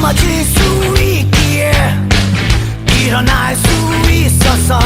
넘어질 수 있기에 일어날 수 있어서